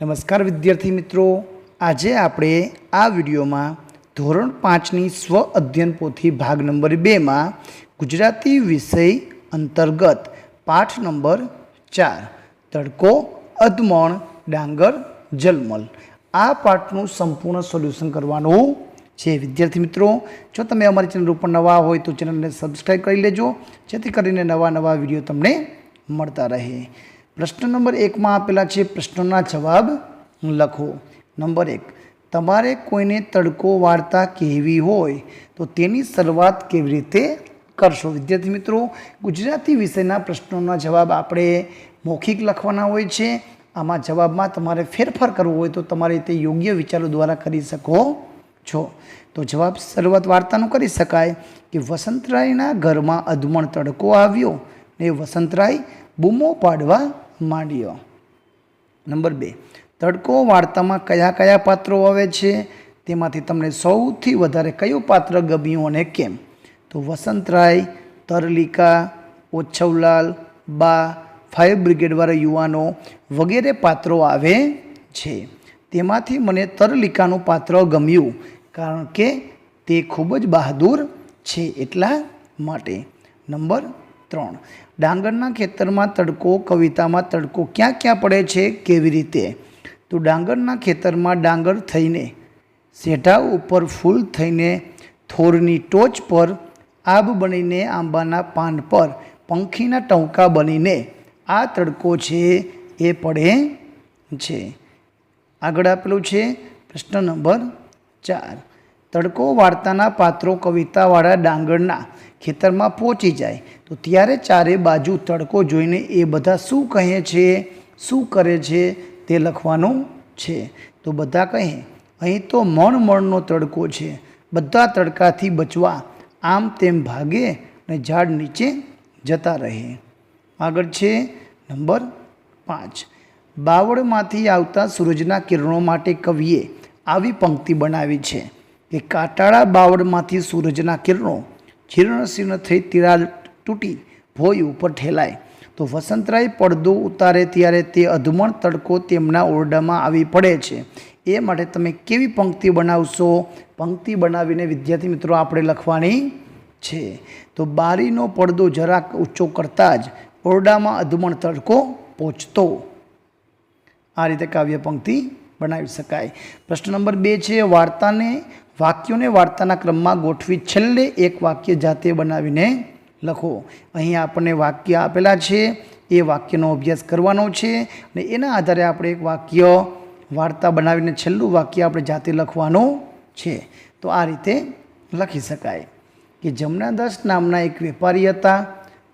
નમસ્કાર વિદ્યાર્થી મિત્રો. આજે આપણે આ વિડીયોમાં ધોરણ પાંચની સ્વ અધ્યયન પોથી ભાગ નંબર બેમાં ગુજરાતી વિષય અંતર્ગત પાઠ નંબર ચાર, તડકો, અધમણ, ડાંગર, જલમલ. આ પાઠનું સંપૂર્ણ સોલ્યુશન કરવાનું છે. વિદ્યાર્થી મિત્રો, જો તમે અમારી ચેનલ ઉપર નવા હોય તો ચેનલને સબસ્ક્રાઈબ કરી લેજો, જેથી કરીને નવા નવા વીડિયો તમને મળતા રહે. પ્રશ્ન નંબર એકમાં આપેલા છે પ્રશ્નોના જવાબ લખો. નંબર એક, તમારે કોઈને તડકો વાર્તા કહેવી હોય તો તેની શરૂઆત કેવી રીતે કરશો? વિદ્યાર્થી મિત્રો, ગુજરાતી વિષયના પ્રશ્નોના જવાબ આપણે મૌખિક લખવાના હોય છે. આમાં જવાબમાં તમારે ફેરફાર કરવો હોય તો તમારે તે યોગ્ય વિચારો દ્વારા કરી શકો છો. તો જવાબ શરૂઆત વાર્તાનું કરી શકાય કે વસંતરાયના ઘરમાં અધમણ તડકો આવ્યો ને વસંતરાય બૂમો પાડવા માંડ્યો. નંબર બે, તડકો વાર્તામાં કયા કયા પાત્રો આવે છે? તેમાંથી તમને સૌથી વધારે કયું પાત્ર ગમ્યું અને કેમ? તો વસંતરાય, તરલિકા, ઓછવલાલ, બા, ફાયર બ્રિગેડવાળા યુવાનો વગેરે પાત્રો આવે છે. તેમાંથી મને તરલિકાનું પાત્ર ગમ્યું કારણ કે તે ખૂબ જ બહાદુર છે એટલા માટે. નંબર ત્રણ ડાંગરના ખેતરમાં તડકો, કવિતામાં તડકો ક્યાં ક્યાં પડે છે, કેવી રીતે? તો ડાંગરના ખેતરમાં ડાંગર થઈને શેઢા ઉપર ફૂલ થઈને થોરની ટોચ પર આબ બનીને આંબાના પાન પર પંખીના ટંકા બનીને આ તડકો છે, એ પડે છે. આગળ આપેલું છે પ્રશ્ન નંબર ચાર. તડકો વાર્તાના પાત્રો કવિતાવાળા ડાંગરના ખેતરમાં પહોંચી જાય. તો ત્યારે ચારે બાજુ તડકો જોઈને એ બધા શું કહે છે, શું કરે છે તે લખવાનું છે. તો બધા કહે, અહીં તો મણ મણનો તડકો છે. બધા તડકાથી બચવા આમ તેમ ભાગે અને ઝાડ નીચે જતા રહે. આગળ છે નંબર પાંચ. બાવળમાંથી આવતા સૂરજના કિરણો માટે કવિએ આવી પંક્તિ બનાવી છે. કે કાટાળા બાવળમાંથી સૂરજના કિરણો જીર્ણશીર્ણ થઈ તિરાડ તૂટી ભોય ઉપર ઠેલાય. તો વસંતરાય પડદો ઉતારે ત્યારે તે અધમણ તડકો તેમના ઓરડામાં આવી પડે છે. એ માટે તમે કેવી પંક્તિ બનાવશો? પંક્તિ બનાવીને વિદ્યાર્થી મિત્રો આપણે લખવાની છે. તો બારીનો પડદો જરાક ઊંચો કરતાં જ ઓરડામાં અધમણ તડકો પહોંચતો આ રીતે કાવ્ય પંક્તિ બનાવી શકાય. પ્રશ્ન નંબર બે છે, વાર્તાને વાક્યોને વાર્તાના ક્રમમાં ગોઠવી છેલ્લે એક વાક્ય જાતે બનાવીને લખો. અહીં આપણને વાક્ય આપેલા છે, એ વાક્યનો અભ્યાસ કરવાનો છે અને એના આધારે આપણે એક વાક્ય વાર્તા બનાવીને છેલ્લું વાક્ય આપણે જાતે લખવાનું છે. તો આ રીતે લખી શકાય. કે જમનાદાસ નામના એક વેપારી હતા.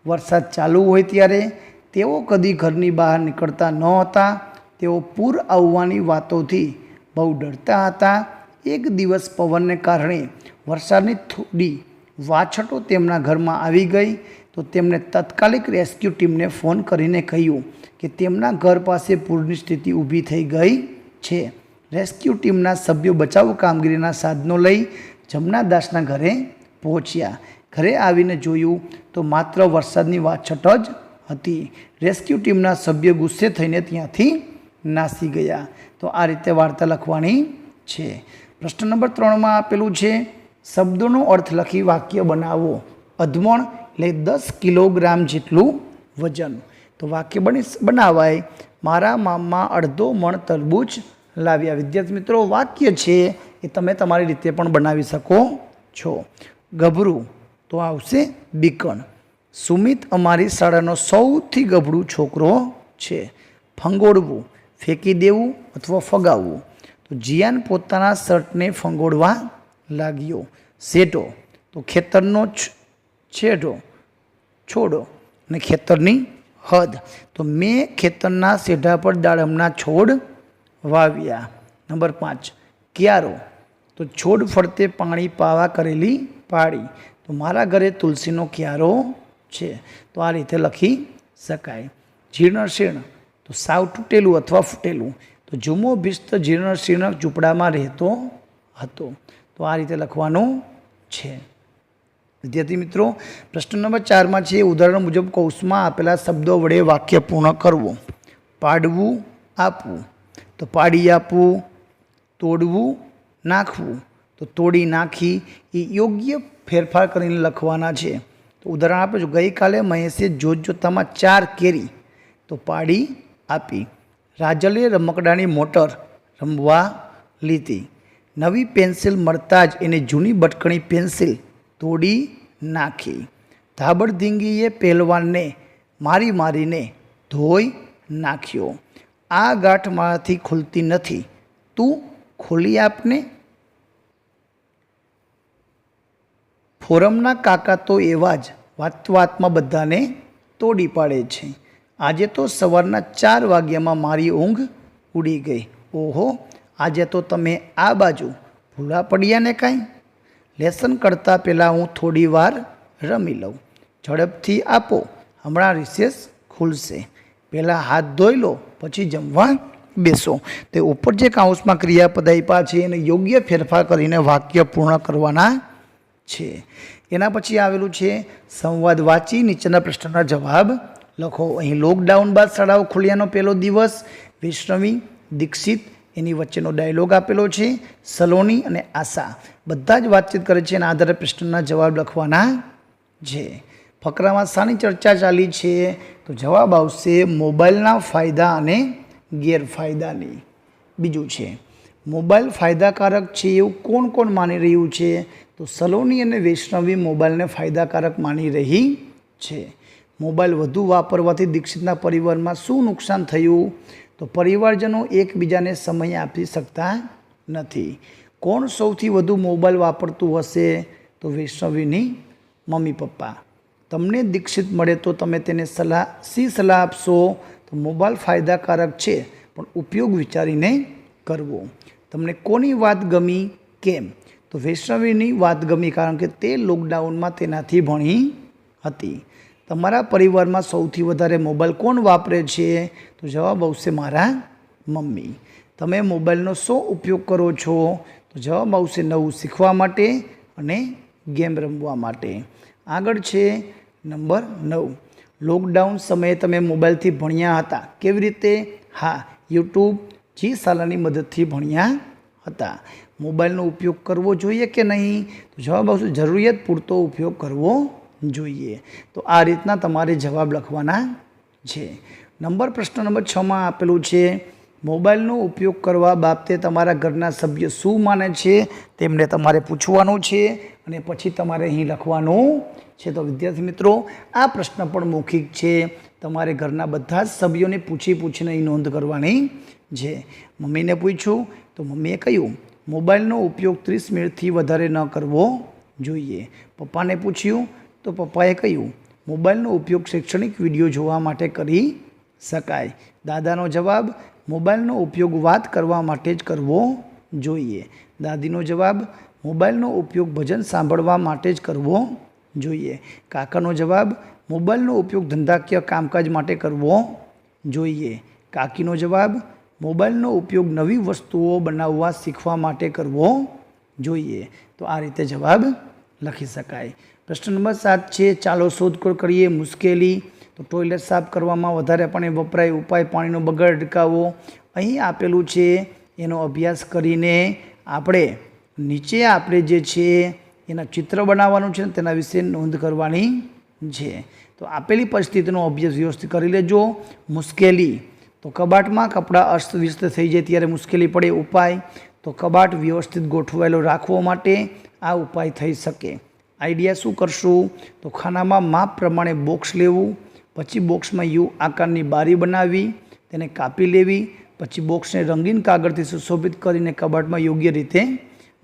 વરસાદ ચાલુ હોય ત્યારે તેઓ કદી ઘરની બહાર નીકળતા ન હતા. તેઓ પૂર આવવાની વાતોથી બહુ ડરતા હતા. એક દિવસ પવનને કારણે વરસાદની થોડી વાછટો તેમના ઘરમાં આવી ગઈ તો તેમણે તાત્કાલિક રેસ્ક્યુ ટીમને ફોન કરીને કહ્યું કે તેમના ઘર પાસે પૂરની સ્થિતિ ઊભી થઈ ગઈ છે. રેસ્ક્યુ ટીમના સભ્યો બચાવ કામગીરીના સાધનો લઈ જમનાદાસના ઘરે પહોંચ્યા. ઘરે આવીને જોયું તો માત્ર વરસાદની વાછટ જ હતી. રેસ્ક્યુ ટીમના સભ્યો ગુસ્સે થઈને ત્યાંથી નાસી ગયા. તો આ રીતે વાર્તા લખવાની છે. પ્રશ્ન નંબર ત્રણમાં આપેલું છે, શબ્દોનો અર્થ લખી વાક્ય બનાવો. અધમણ એટલે દસ કિલોગ્રામ જેટલું વજન. તો વાક્ય બની બનાવાય, મારા મામા અડધો મણ તરબૂચ લાવ્યા. વિદ્યાર્થી મિત્રો, વાક્ય છે એ તમે તમારી રીતે પણ બનાવી શકો છો. ગભરું તો આવશે બીકણ. સુમિત અમારી શાળાનો સૌથી ગભરું છોકરો છે. ફંગોળવું, ફેંકી દેવું અથવા ફગાવવું. તો જિયાન પોતાના શર્ટને ફંગોળવા લાગ્યો. શેટો? તો ખેતરનો છેડો, છોડો અને ખેતરની હદ. તો મેં ખેતરના શેઢા પર દાડમના છોડ વાવ્યા. નંબર પાંચ, ક્યારો? તો છોડ ફરતે પાણી પાવા કરેલી પાડી તો મારા ઘરે તુલસીનો ક્યારો છે. તો આ રીતે લખી શકાય. જીર્ણ શીર્ણ તો સાવ તૂટેલું અથવા ફૂટેલું. જુમો ભિસ્ત જીર્ણ શીર્ણ ઝૂંપડામાં રહેતો હતો. તો આ રીતે લખવાનું છે. વિદ્યાર્થી મિત્રો, પ્રશ્ન નંબર ચારમાં છે, ઉદાહરણ મુજબ કૌશમાં આપેલા શબ્દો વડે વાક્ય પૂર્ણ કરવું. પાડવું, આપવું. તો પાડી આપવું, તોડવું, નાખવું. તો તોડી નાખી એ યોગ્ય ફેરફાર કરીને લખવાના છે. તો ઉદાહરણ આપે છે, ગઈકાલે મહેશે જોત જોતામાં ચાર કેરી. તો પાડી આપી. રાજલે રમકડાની મોટર રમવા લીધી. નવી પેન્સિલ મળતાં જ એને જૂની બટકણી પેન્સિલ તોડી નાખી. ધાબડધીંગીએ પહેલવાનને મારી મારીને ધોઈ નાખ્યો. આ ગાંઠ મારાથી ખુલતી નથી. તું ખોલી આપને. ફોરમના કાકા તો એવા જ વાત વાતમાં બધાને તોડી પાડે છે. આજે તો સવારના ચાર વાગ્યામાં મારી ઊંઘ ઉડી ગઈ. ઓહો, આજે તો તમે આ બાજુ ભૂલા પડ્યા ને કાંઈ? લેસન કરતાં પહેલાં હું થોડી વાર રમી લઉં. ઝડપથી આપો, હમણાં રિસેસ ખુલશે. પહેલાં હાથ ધોઈ લો, પછી જમવા બેસો. તે ઉપર જે કાઉન્સમાં ક્રિયાપદ આપ્યા છે એને યોગ્ય ફેરફાર કરીને વાક્ય પૂર્ણ કરવાના છે. એના પછી આવેલું છે, સંવાદ વાંચી નીચેના પ્રશ્નના જવાબ લખો, અહીં લોકડાઉન બાદ શાળાઓ ખુલ્યાનો પહેલો દિવસ, વૈષ્ણવી, દીક્ષિત, એની વચ્ચેનો ડાયલોગ આપેલો છે, સલોની અને આશા. બધા જ વાતચીત કરે છે એના આધારે પ્રશ્નના જવાબ લખવાના છે. ફકરામાં શાની ચર્ચા ચાલી છે, તો જવાબ આવશે મોબાઈલના ફાયદા અને ગેરફાયદાની. બીજું છે, મોબાઈલ ફાયદાકારક છે એવું કોણ કોણ માની રહ્યું છે? તો સલોની અને વૈષ્ણવી મોબાઈલને ફાયદાકારક માની રહી છે. મોબાઈલ વધુ વાપરવાથી દીક્ષિતના પરિવારમાં શું નુકસાન થયું? તો પરિવારજનો એકબીજાને સમય આપી શકતા નથી. કોણ સૌથી વધુ મોબાઈલ વાપરતું હશે? તો વૈષ્ણવીની મમ્મી પપ્પા. તમને દીક્ષિત મળે તો તમે તેને સલાહ, શી સલાહ આપશો? તો મોબાઈલ ફાયદાકારક છે, પણ ઉપયોગ વિચારીને કરવો. તમને કોની વાત ગમી? કેમ? તો વૈષ્ણવીની વાત ગમી કારણ કે તે લોકડાઉનમાં તેનાથી ભણી હતી. તમારા પરિવારમાં સૌથી વધારે મોબાઈલ કોણ વાપરે છે? તો જવાબ આવશે મારા મમ્મી. તમે મોબાઈલનો શો ઉપયોગ કરો છો? તો જવાબ આવશે નવું શીખવા માટે અને ગેમ રમવા માટે. આગળ છે નંબર નવ. લોકડાઉન સમયે તમે મોબાઈલથી ભણ્યા હતા. કેવી રીતે? હા, યુટ્યુબ જી શાલાની મદદથી ભણ્યા હતા. મોબાઈલનો ઉપયોગ કરવો જોઈએ કે નહીં? તો જવાબ આવશે જરૂરિયાત પૂરતો ઉપયોગ કરવો જોઈએ. તો આ રીતના તમારે જવાબ લખવાના છે. નંબર પ્રશ્ન નંબર છમાં આપેલું છે, મોબાઈલનો ઉપયોગ કરવા બાબતે તમારા ઘરના સભ્ય શું માને છે? તેમને તમારે પૂછવાનું છે અને પછી તમારે અહીં લખવાનું છે. તો વિદ્યાર્થી મિત્રો, આ પ્રશ્ન પણ મૌખિક છે. તમારે ઘરના બધા જ સભ્યોને પૂછી પૂછીને અહીં નોંધ કરવાની છે. મમ્મીને પૂછ્યું, તો મમ્મીએ કહ્યું, મોબાઈલનો ઉપયોગ ત્રીસ મિનિટથી વધારે ન કરવો જોઈએ. પપ્પાને પૂછ્યું તો પપ્પાએ કહ્યું, મોબાઈલનો ઉપયોગ શૈક્ષણિક વીડિયો જોવા માટે કરી શકાય. દાદાનો જવાબ, મોબાઈલનો ઉપયોગ વાત કરવા માટે જ કરવો જોઈએ. દાદીનો જવાબ, મોબાઈલનો ઉપયોગ ભજન સાંભળવા માટે જ કરવો જોઈએ. કાકાનો જવાબ, મોબાઈલનો ઉપયોગ ધંધાકીય કામકાજ માટે કરવો જોઈએ. કાકીનો જવાબ, મોબાઈલનો ઉપયોગ નવી વસ્તુઓ બનાવવા શીખવા માટે કરવો જોઈએ. તો આ રીતે જવાબ લખી શકાય. પ્રશ્ન નંબર સાત છે, ચાલો શોધખોળ કરીએ મુશ્કેલી. તો ટોયલેટ સાફ કરવામાં વધારે પાણી વપરાય, ઉપાય પાણીનો બગાડ અટકાવવો. અહીં આપેલું છે, એનો અભ્યાસ કરીને આપણે નીચે આપણે જે છે, એના ચિત્ર બનાવવાનું છે તેના વિશે નોંધ કરવાની છે. તો આપેલી પરિસ્થિતિનો અભ્યાસ વ્યવસ્થિત કરી લેજો. મુશ્કેલી. તો કબાટમાં કપડાં અસ્તવ્યસ્ત થઈ જાય ત્યારે મુશ્કેલી પડે, ઉપાય. તો કબાટ વ્યવસ્થિત ગોઠવાયેલો રાખવા માટે આ ઉપાય થઈ શકે. આઈડિયા શું કરશું? તો ખાનામાં માપ પ્રમાણે બોક્સ લેવું, પછી બોક્સમાં યુ આકારની બારી બનાવી, તેને કાપી લેવી, પછી બોક્સને રંગીન કાગળથી સુશોભિત કરીને કબાટમાં યોગ્ય રીતે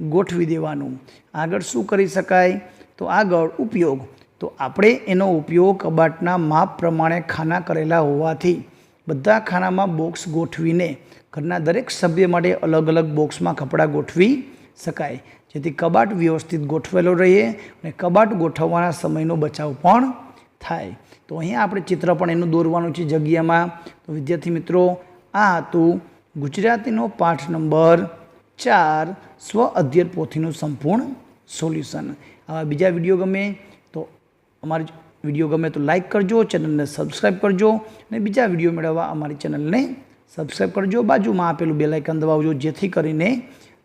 ગોઠવી દેવાનું. આગળ શું કરી શકાય? તો આગળ ઉપયોગ. તો આપણે એનો ઉપયોગ કબાટના માપ પ્રમાણે ખાના કરેલા હોવાથી બધા ખાનામાં બોક્સ ગોઠવીને ઘરના દરેક સભ્ય માટે અલગ અલગ બોક્સમાં કપડાં ગોઠવી શકાય. જેથી કબાટ વ્યવસ્થિત ગોઠવેલો રહે અને કબાટ ગોઠવવાના સમયનો બચાવ પણ થાય. તો અહીંયા આપણે ચિત્ર પણ એનું દોરવાનું છે જગ્યામાં. તો વિદ્યાર્થી મિત્રો, આ હતું ગુજરાતીનો પાઠ નંબર ચાર સ્વ અધ્યયન પોથીનું સંપૂર્ણ સોલ્યુશન. આવા બીજા વીડિયો ગમે તો અમારી વીડિયો ગમે તો લાઈક કરજો, ચેનલને સબસ્ક્રાઈબ કરજો અને બીજા વીડિયો મેળવવા અમારી ચેનલને સબસ્ક્રાઈબ કરજો. બાજુમાં આપેલું બેલાઇકન દબાવજો, જેથી કરીને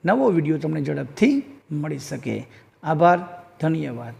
નવો વીડિયો તમને ઝડપથી મળી શકે. આભાર ધન્યવાદ.